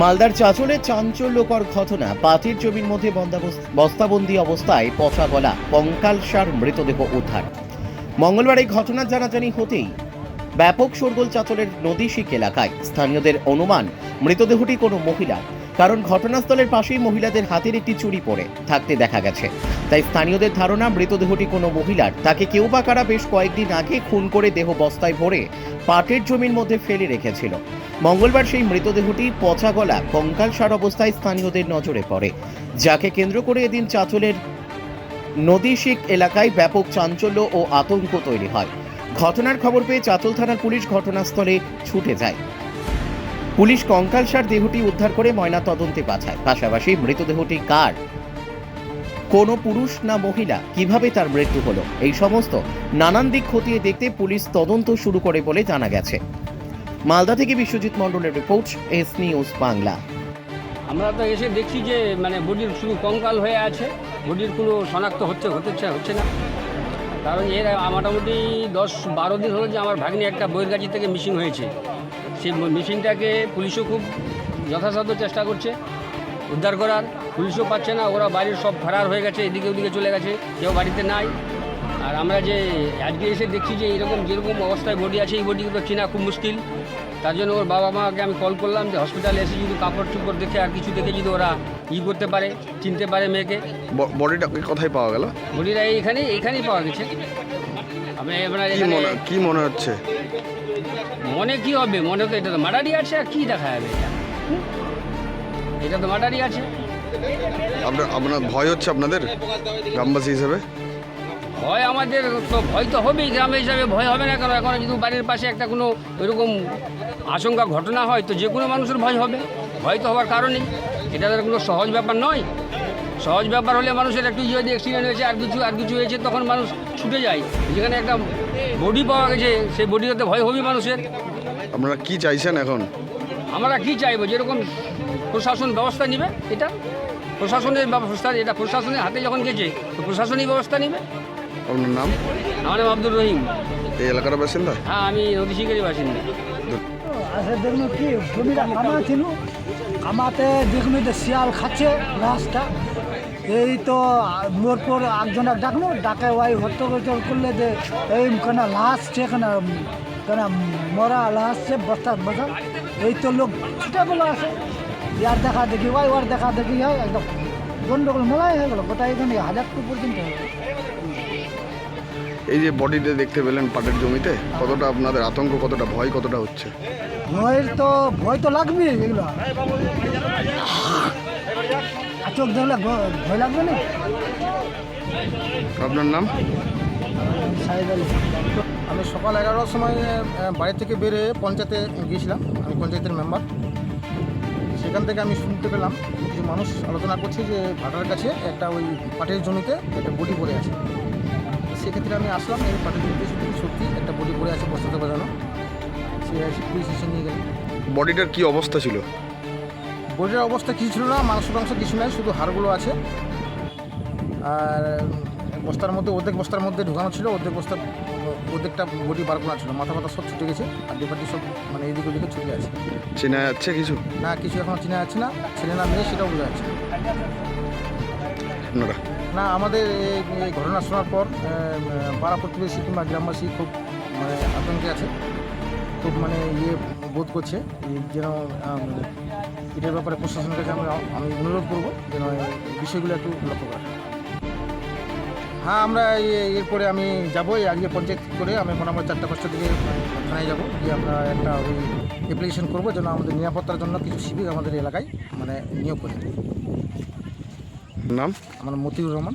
মালদার চাঁচলের চাঞ্চল্যকর ঘটনা। পাটের জমির মধ্যে বস্তাবন্দি অবস্থায় পচা গলা কঙ্কালসার মৃতদেহ উদ্ধার। মঙ্গলবার এই ঘটনা জানাজানি হতেই ব্যাপক শোরগোল চাঁচলের নদীশিক এলাকায়। স্থানীয়দের অনুমান, মৃতদেহটি কোনো মহিলা কারণ ঘটনাস্থলের পাশেই মহিলাদের হাতের একটি চুরি পড়ে, থাকতে দেখা গেছে। তাই স্থানীয়দের ধারণা, মৃতদেহটি কোনো মহিলার। তাকে কেউ বা কারা বেশ কয়েকদিন আগে খুন করে দেহ বস্তায় ভরে পাটের জমির মধ্যে ফেলে রেখেছিল। মঙ্গলবার সেই মৃতদেহটি পচা গলা কঙ্কালসার অবস্থায় স্থানীয়দের নজরে পড়ে। যাকে কেন্দ্র করে এদিন চাঁচলের নদীশিক এলাকায় ব্যাপক চাঞ্চল্য ও আতঙ্ক তৈরি হয়। ঘটনার খবর পেয়ে চাঁচল থানার পুলিশ ঘটনাস্থলে ছুটে যায়। পুলিশ কঙ্কালসার দেহটি উদ্ধার করে ময়না তদন্তে পাঠায়। পাশাপাশি মৃতদেহটি কার, কোনো পুরুষ না মহিলা, কীভাবে তার মৃত্যু হলো, এই সমস্ত নানান দিক খতিয়ে দেখতে পুলিশ তদন্ত শুরু করে বলে জানা গেছে। মালদা থেকে বিশ্বজিৎ মণ্ডলের রিপোর্ট, এস নিউজ বাংলা। আমরা তো এসে দেখছি যে মানে বডির শুধু কঙ্কাল হয়ে আছে। বডির কোনো শনাক্ত হচ্ছে হচ্ছে হচ্ছে না। কারণ এর মোটামুটি দশ বারো দিন হলো যে আমার ভাগ্নি একটা বইয়ের থেকে মিশিং হয়েছে। সেই মিসিংটাকে পুলিশও খুব যথাসাধ্য চেষ্টা করছে, উদ্ধার করার। পুলিশও পাচ্ছে না, ওরা বাড়ির সব ফেরার হয়ে গেছে, এদিকে ওদিকে চলে গেছে, কেউ বাড়িতে নাই। আর আমরা যে আজকে এসে দেখছি যে এরকম যেরকম অবস্থায় বডি আছে এই বডিকে তো চেনা খুব মুশকিল। তার জন্য ওর বাবা মাকে আমি কল করলাম যে হসপিটালে এসে যদি কাপড় চুপড় দেখে আর কিছু দেখে যদি ওরা ই করতে পারে চিনতে পারে মেয়েকে। বডিটা কোথায় পাওয়া গেল? বডিরা এইখানে এইখানেই পাওয়া গেছে। আমি এবার কি মনে কি মনে হচ্ছে? মনে কি হবে? মনে তো এটা তো মার্ডারই আছে আর কি দেখা যাবে? এটা এটা তো মার্ডারই আছে। আপনার আপনার ভয় হচ্ছে আপনাদের? গ্রামবাসী হিসেবে? ভয় আমাদের তো ভয় তো হবেই গ্রামে হিসাবে ভয় হবে না কেন? এখন যদি বাড়ির পাশে একটা কোনো ওইরকম আশঙ্কা ঘটনা হয় তো যে কোনো মানুষের ভয় হবে। ভয় তো হওয়ার কারণেই। এটা তো কোনো সহজ ব্যাপার নয়। সহজ ব্যাপার হলে মানুষের একটু যদি অ্যাক্সিডেন্ট হয়েছে আর কিছু আর কিছু হয়েছে তখন মানুষ ছুটে যায়। যেখানে একটা বডি পাওয়া গেছে সেই বডিতে ভয় হবে মানুষের। আপনারা কি চাইছেন এখন? আমরা কি চাইব? যেরকম প্রশাসন ব্যবস্থা নেবে এটা প্রশাসনের ব্যবস্থা এটা প্রশাসনের হাতে যখন গেছে তো প্রশাসনিক ব্যবস্থা নেবে। আপনার নাম? আমার নাম আব্দুর রহিম। এই এলাকার বাসিন্দা? হ্যাঁ আমি নদীশিকারি বাসিন্দা। দেখুন কি জমিটা কামা ছিল? কামাতে দেখুন শিয়াল খাচ্ছে ঘাসটা এই তো মোর পর একজনে ডাকলো ডাকে ওই হট্টগোল করলে যে এই কেন লাশ কেন কেন মরা লাশ সে বস্তা বসা এই তো লোক আসে। ইয়ার দেখা দেখি ওই ওর দেখা দেখি হয় একদম গন্ডগোল মেলাই হয়ে গেলো। গোটা এখানে হাজার টু পর্যন্ত হয়ে গেলো। এই যে বডিতে দেখতে পেলেন পাটের জমিতে কতটা আপনাদের আতঙ্ক কতটা ভয় কতটা হচ্ছে? ভয়ের তো ভয় তো লাগবে এগুলো। আর চোখ দেখলে ভ- ভয় লাগবে না? আপনার নাম? সাহেব আলী। আমি সকাল এগারোটার সময় বাড়ি থেকে বেরে পঞ্চায়েতে গিয়েছিলাম। আমি পঞ্চায়েতের মেম্বার। সেখান থেকে আমি শুনতে পেলাম কিছু মানুষ আলোচনা করছে যে ভাটার কাছে একটা ওই পাটের জমিতে একটা বডি পড়ে আছে। সেক্ষেত্রে আমি আসলাম এই পাটের জমিতে সত্যি একটা বডি পড়ে আছে বস্তাতে বাজানো সে পুলিশ নিয়ে গেল। বডিটার কি অবস্থা ছিল? বডিটার অবস্থা কিছু ছিল না মাংস টাংস কিছু নাই শুধু হাড়গুলো আছে। আর বস্তার মধ্যে অর্ধেক বস্তার মধ্যে ঢুকানো ছিল অর্ধেক বস্তা অর্ধেকটা বডি বার করা ছিল মাথা মাথা সব ছুটে গেছে আর ডিপার্টি সব মানে এদিক ওদিকে ছুটে আছে চেনা যাচ্ছে কিছু? না কিছু এখনও চেনা যাচ্ছে না ছেলে না মেয়ে সেটাও বোঝা যাচ্ছে। আপনারা? না, আমাদের এই ঘটনা শোনার পর পাড়া প্রতিবেশী কিংবা গ্রামবাসী খুব মানে আতঙ্কে আছে। খুব মানে ইয়ে বোধ করছে যেন এটার ব্যাপারে প্রশাসনের কাছে আমরা, আমি অনুরোধ করব যেন বিষয়গুলো একটু লক্ষ্য করে হ্যাঁ আমরা এরপরে আমি যাব আজকে পঞ্চায়েত করে আমি মোটামুটি চারটা পাঁচটার দিকে থানায় যাব। গিয়ে আমরা একটা ওই অ্যাপ্লিকেশন করব যেন আমাদের নিরাপত্তার জন্য কিছু শিবির আমাদের এলাকায় মানে নিয়োগ করে নাম? আমার মতিউর রহমান।